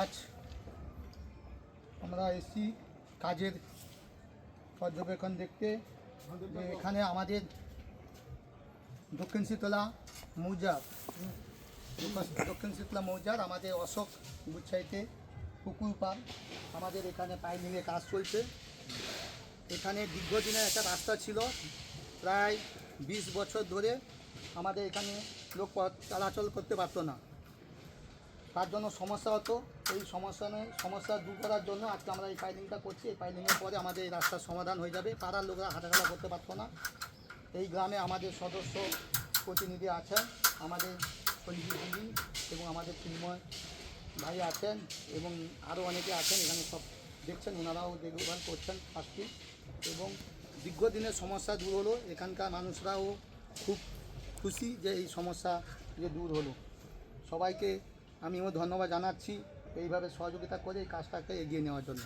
আজ আমরা এসছি কাজের পর্যবেক্ষণ দেখতে। এখানে আমাদের দক্ষিণ শীতলা মৌজার, দক্ষিণ শীতলা মৌজার আমাদের অশোক গুচ্ছাইতে পুকুর পার আমাদের এখানে পাইলিংয়ে কাজ চলছে। এখানে দীর্ঘদিনের একটা রাস্তা ছিল, প্রায় বিশ বছর ধরে আমাদের এখানে লোক চলাচল করতে পারতো না। তার জন্য সমস্যা হতো। এই সমস্যা নেই সমস্যা দূর করার জন্য আজকে আমরা এই পাইলিংটা করছি। এই পাইলিংয়ের পরে আমাদের এই রাস্তার সমাধান হয়ে যাবে। পাড়ার লোকরা হাঁটাঘাটা করতে পারতো না। এই গ্রামে আমাদের সদস্য প্রতিনিধি আছেন, আমাদের সঞ্জীব এবং আমাদের চিন্ময় ভাই আছেন এবং আরও অনেকে আছেন। এখানে সব দেখছেন, ওনারাও দেখভাল করছেন কাজটি এবং দীর্ঘদিনের সমস্যা দূর হলো। এখানকার মানুষরাও খুব খুশি যে এই সমস্যা যে দূর হলো। সবাইকে আমিও ধন্যবাদ জানাচ্ছি এইভাবে সহযোগিতা করে এই কাজটাকে এগিয়ে নেওয়ার জন্য।